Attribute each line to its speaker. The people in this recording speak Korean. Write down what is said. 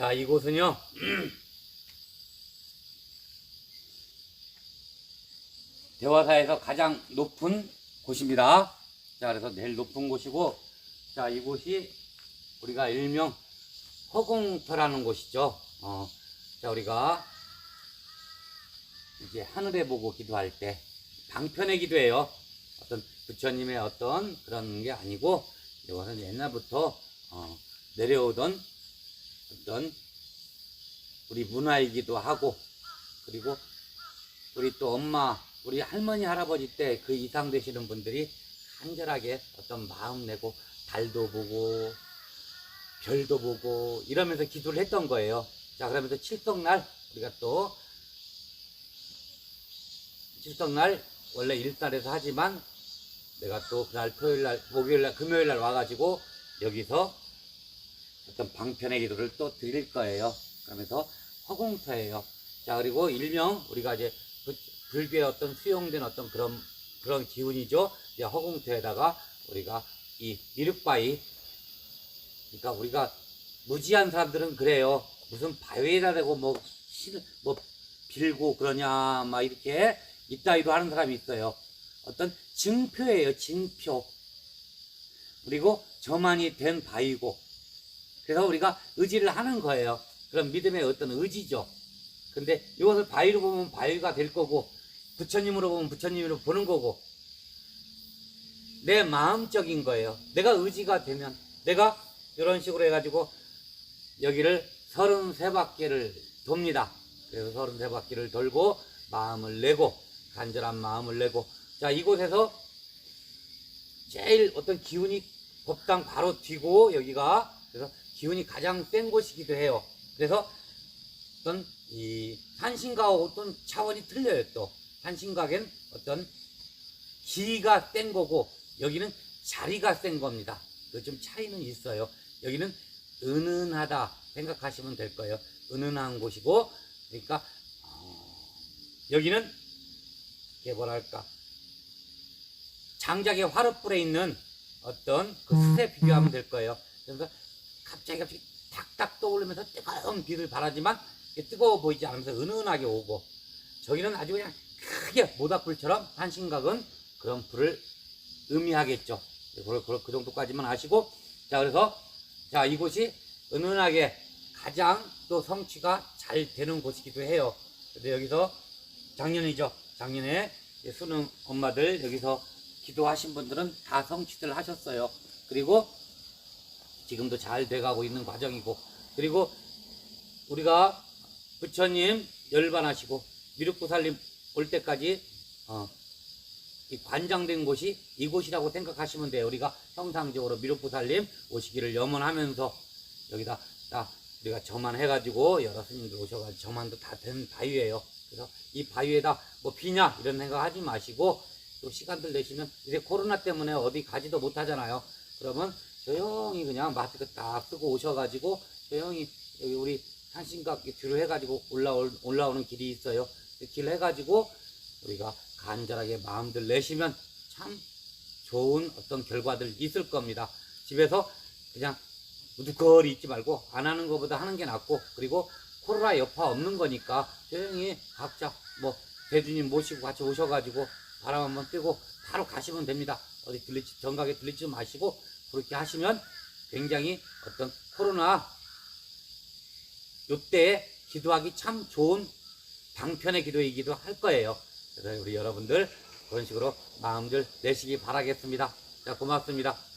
Speaker 1: 자, 이곳은요. 대화사에서 가장 높은 곳입니다. 자, 그래서 제일 높은 곳이고, 자, 이곳이 우리가 일명 허공터라는 곳이죠. 어, 자, 우리가 이제 하늘에 보고 기도할 때 방편의 기도예요. 어떤 부처님의 어떤 그런 게 아니고 이것은 옛날부터 어, 내려오던 어떤 우리 문화이기도 하고 그리고 우리 또 엄마 우리 할머니 할아버지 때 그 이상 되시는 분들이 간절하게 어떤 마음 내고 달도 보고 별도 보고 이러면서 기도를 했던 거예요. 자 그러면서 칠성날 우리가 또 칠성날 원래 일달에서 하지만 내가 또 그날 토요일날 목요일날 금요일날 와가지고 여기서 어떤 방편의 기도를 또 드릴 거예요. 그러면서 허공터예요. 자 그리고 일명 우리가 이제 그 불교의 어떤 수용된 어떤 그런 그런 기운이죠. 이제 허공터에다가 우리가 이 미륵바위 그러니까 우리가 무지한 사람들은 그래요. 무슨 바위에다 대고 뭐, 실, 뭐 빌고 그러냐 막 이렇게 이따위로 하는 사람이 있어요. 어떤 증표예요. 증표. 그리고 저만이 된 바위고 그래서 우리가 의지를 하는 거예요. 그런 믿음의 어떤 의지죠. 근데 이것을 바위로 보면 바위가 될 거고 부처님으로 보면 부처님으로 보는 거고 내 마음적인 거예요. 내가 의지가 되면 내가 이런 식으로 해가지고 여기를 33바퀴를 돕니다. 그래서 33바퀴를 돌고 마음을 내고 간절한 마음을 내고 자 이곳에서 제일 어떤 기운이 법당 바로 뒤고 여기가 그래서 기운이 가장 센 곳이기도 해요. 그래서 어떤 이 산신각하고 어떤 차원이 틀려요 또 산신각엔 어떤 길이가 센 거고 여기는 자리가 센 겁니다. 그 좀 차이는 있어요. 여기는 은은하다 생각하시면 될 거예요. 은은한 곳이고 그러니까 어, 여기는 이게 뭐랄까 장작의 화롯불에 있는 어떤 그 숯에 비교하면 될 거예요. 그래서 갑자기 갑자기 탁탁 떠오르면서 뜨거운 발하지만 이게 뜨거워 보이지 않으면서 은은하게 오고 저기는 아주 그냥 크게 모닥불처럼 한신각은 그런 불을 의미하겠죠. 그, 그, 그 정도까지만 아시고 자 그래서 자 이곳이 은은하게 가장 또 성취가 잘 되는 곳이기도 해요. 근데 여기서 작년이죠. 작년에 수능 엄마들 여기서 기도하신 분들은 다 성취들 하셨어요. 그리고 지금도 잘 돼가고 있는 과정이고 그리고 우리가 부처님 열반하시고 미륵부살림 올 때까지 어, 이 관장된 곳이 이곳이라고 생각하시면 돼요. 우리가 형상적으로 미륵부살림 오시기를 염원하면서 여기다 딱 우리가 저만 해가지고 여러 스님들 오셔가지고 저만도 다 된 바위예요. 그래서 이 바위에다 뭐 비냐 이런 생각 하지 마시고 또 시간들 내시면 이제 코로나 때문에 어디 가지도 못하잖아요. 그러면 조용히 그냥 마스크 딱 쓰고 오셔가지고 조용히 여기 우리 산신각 뒤로 해가지고 올라올, 올라오는 길이 있어요. 그길 해가지고 우리가 간절하게 마음들 내시면 참 좋은 어떤 결과들 있을 겁니다. 집에서 그냥 무두거리 있지 말고 안 하는 것보다 하는 게 낫고 그리고 코로나 여파 없는 거니까 조용히 각자 뭐 대주님 모시고 같이 오셔가지고 바람 한번 쐬고 바로 가시면 됩니다. 어디 들리지 정각에 들리지 마시고 그렇게 하시면 굉장히 어떤 코로나 요때에 기도하기 참 좋은 방편의 기도이기도 할 거예요. 그래서 우리 여러분들 그런 식으로 마음들 내시기 바라겠습니다. 자, 고맙습니다.